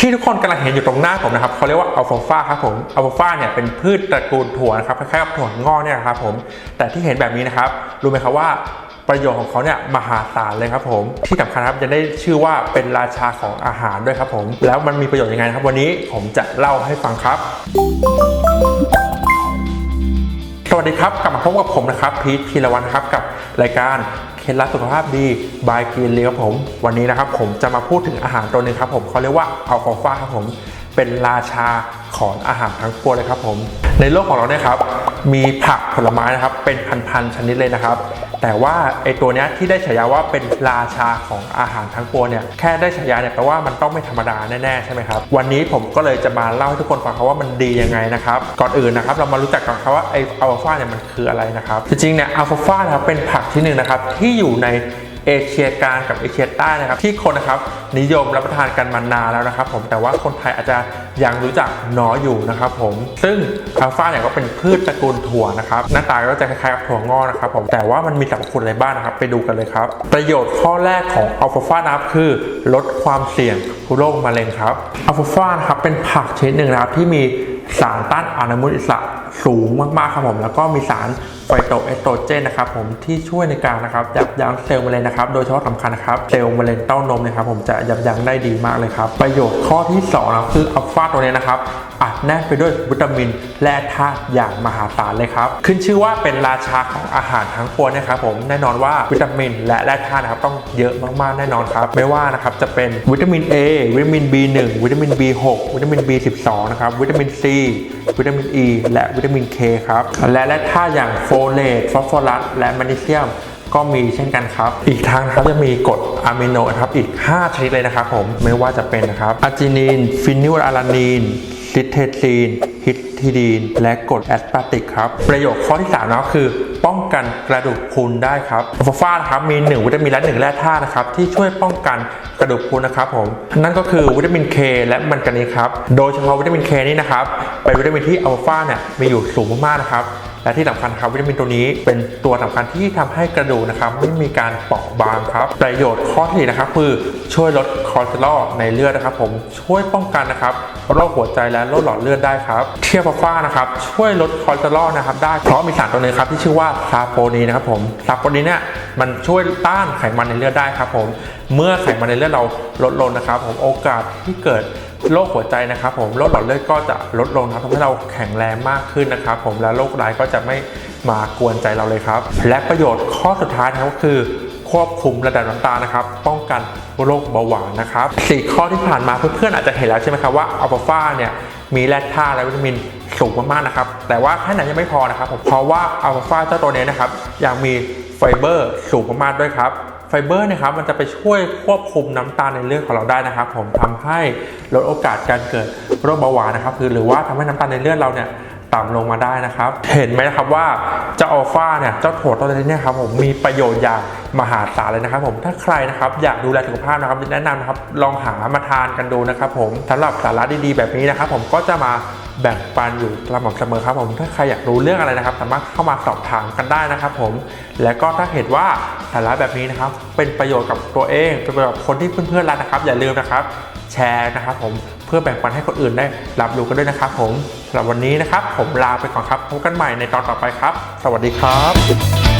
ที่ทุกคนกำลังเห็นอยู่ตรงหน้าผมนะครับเขาเรียกว่าอัลฟาฟาครับผมอัลฟาฟาเนี่ยเป็นพืชตระกูลถั่วนะครับคล้ายๆกับถั่วงอกเนี่ยครับผมแต่ที่เห็นแบบนี้นะครับรู้ไหมครับว่าประโยชน์ของเขาเนี่ยมหาศาลเลยครับผม ที่สำคัญครับจะได้ชื่อว่าเป็นราชาของอาหารด้วยครับผม แล้วมันมีประโยชน์ยังไงครับ วันนี้ผมจะเล่าให้ฟังครับ สวัสดีครับกลับมาพบกับผมนะครับพีทธีรวันครับกับรายการ ล็ดลับสุขภาพดีบายกินเลยครับผม วันนี้นะครับผมจะมาพูดถึงอาหารตัวหนึงครับผมเขาเรียกว่าอัลฟาฟาครับผม เป็นราชาของอาหารทั้งปวงเลยครับผม ในโลกของเราเนี่ยครับมีผักผลไม้นะครับเป็นพันๆชนิดเลยนะครับ แต่ว่าไอตัวเนี้ยที่ได้ฉายาว่าเป็นราชาของอาหารทั้งปวงเนี่ยแค่ได้ฉายาเนี่ยแปลว่ามันต้องไม่ธรรมดาแน่ๆใช่ไหมครับวันนี้ผมก็เลยจะมาเล่าให้ทุกคนฟังครับว่ามันดียังไงนะครับก่อนอื่นนะครับเรามารู้จักกันครับว่าไออัลฟาเนี่ยมันคืออะไรนะครับจริงๆเนี่ยอัลฟาฟานะครับเป็นผักชนิดหนึ่งนะครับที่อยู่ใน เอเชียกลางกับเอเชียใต้นะครับที่คนนะครับนิยมรับประทานกันมานานแล้วนะครับ ผมแต่ว่าคนไทยอาจจะยังรู้จักน้อยอยู่นะครับผมซึ่งอัลฟาเนี่ยก็เป็นพืชตระกูลถั่วนะครับหน้าตาก็จะคล้ายๆกับถั่วงอกนะครับผมแต่ว่ามันมีสรรพคุณอะไรบ้างนะครับ ไปดูกันเลยครับ ประโยชน์ข้อแรกของอัลฟาฟานะครับคือลดความเสี่ยงโรคมะเร็งครับอัลฟาฟานะครับเป็นผักชนิดหนึ่งนะครับที่มีสารต้านอนุมูลอิสระสูงมากๆครับผม แล้วก็มีสารไฟโตเอสโตรเจนนะครับผมที่ช่วยในการนะครับยับยั้งเซลล์มะเร็งนะครับโดยเฉพาะสำคัญนะครับเซลล์มะเร็งเต้านมนะครับผมจะยับยั้งได้ดีมากเลยครับประโยชน์ข้อที่สองนะคืออัลฟาตัวนี้นะครับอัดแน่นไปด้วยวิตามินและธาตุอย่างมหาศาลเลยครับขึ้นชื่อว่าเป็นราชาของอาหารทั้งปวงนะครับผมแน่นอนว่าวิตามิน และแร่ธาตุนะครับต้องเยอะมากๆแน่นอนครับไม่ว่านะครับจะเป็นวิตามิน A วิตามิน B1 วิตามิน B6 วิตามิน B12 นะครับวิตามิน C วิตามิน E และวิตามินเคครับ และแร่ธาตุอย่างโฟเลตฟอสฟอรัสและแมกนีเซียมก็มีเช่นกันครับ อีกทางนะครับจะมีกรดอะมิโนนะครับอีก 5 ชนิดเลยนะครับผมไม่ว่าจะเป็นนะครับอะจินีน ฟินิลอาลานีนซิเทซีนฮิตทีดีน และกรดแอสปาติกครับ ประโยชน์ข้อที่3นะคือ ป้องกันกระดูกพรุนได้ครับอัลฟาฟานะครับมี1วิตามินและ1แร่ธาตุนะครับที่ช่วยป้องกันกระดูกพรุนนะครับผมนั่นก็คือวิตามิน K และมันกานีสครับโดยเฉพาะวิตามิน K นี่นะครับเป็นวิตามินที่อัลฟาเนี่ยมีอยู่สูงมากๆนะครับ และที่สำคัญครับวิตามินตัวนี้เป็นตัวสำคัญที่ทำให้กระดูกนะครับไม่มีการเปราะบางครับ ประโยชน์ข้อที่นะครับคือช่วยลดคอเลสเตอรอลในเลือดนะครับ ผมช่วยป้องกันนะครับโรคหัวใจและโรคหลอดเลือดได้ครับ เทียบฟ้านะครับช่วยลดคอเลสเตอรอลนะครับได้เพราะมีสารตัวนึงครับที่ชื่อว่าซาโปนีนะครับผมซาโปนีเนี่ยมันช่วยต้านไขมันในเลือดได้ครับผมเมื่อไขมันในเลือดเราลดลงนะครับ ผมโอกาสที่เกิด โรคหัวใจนะครับผมโรคหลอดเลือดก็จะลดลงนะทำให้เราแข็งแรงมากขึ้นนะครับผมและโรคร้ายก็จะไม่มากวนใจเราเลยครับ และประโยชน์ข้อสุดท้ายนะครับก็คือควบคุมระดับน้ำตาลนะครับ ป้องกันโรคเบาหวานนะครับสี่ข้อที่ผ่านมาเพื่อนๆอาจจะเห็นแล้วใช่ไหมครับว่าอัลฟาฟาเนี่ยมีแร่ธาตุและวิตามินสูงมากๆนะครับ แต่ว่าแค่นั้นยังไม่พอนะครับเพราะว่าอัลฟาฟาเจ้าตัวนี้นะครับยังมีไฟเบอร์สูงมากๆด้วยครับ ไฟเบอร์เนะครับมันจะไปช่วยควบคุมน้ำตาลในเลือดของเราได้นะครับ ผมทำให้ลดโอกาสการเกิดโรคเบาหวานนะครับคือหรือว่าทำให้น้ำตาลในเลือดเราเนี่ยต่ำลงมาได้นะครับ เห็นไหมครับว่าเจ้าอัลฟาเนี่ยเจ้าถั่วตัวนี้เนี่ยครับผมมีประโยชน์อย่างมหาศาลเลยนะครับ ผมถ้าใครนะครับอยากดูแลสุขภาพนะครับแนะนำนะครับลองหามาทานกันดูนะครับ ผมสำหรับสาระดีๆแบบนี้นะครับ ผมก็จะมา แบ่งปันอยู่สม่ำเสมอครับผมถ้าใครอยากรู้เรื่องอะไรนะครับ สามารถเข้ามาสอบถามกันได้นะครับ ผม และก็ถ้าเห็นว่าสาระแบบนี้นะครับ เป็นประโยชน์กับตัวเองเป็นประโยชน์กับคนที่เพื่อนๆรักนะครับ อย่าลืมนะครับ แชร์นะครับ ผมเพื่อแบ่งปันให้คนอื่นได้รับรู้กันด้วยนะครับ ผมสำหรับวันนี้นะครับ ผมลาไปก่อนครับพบกันใหม่ในตอนต่อไปครับ สวัสดีครับ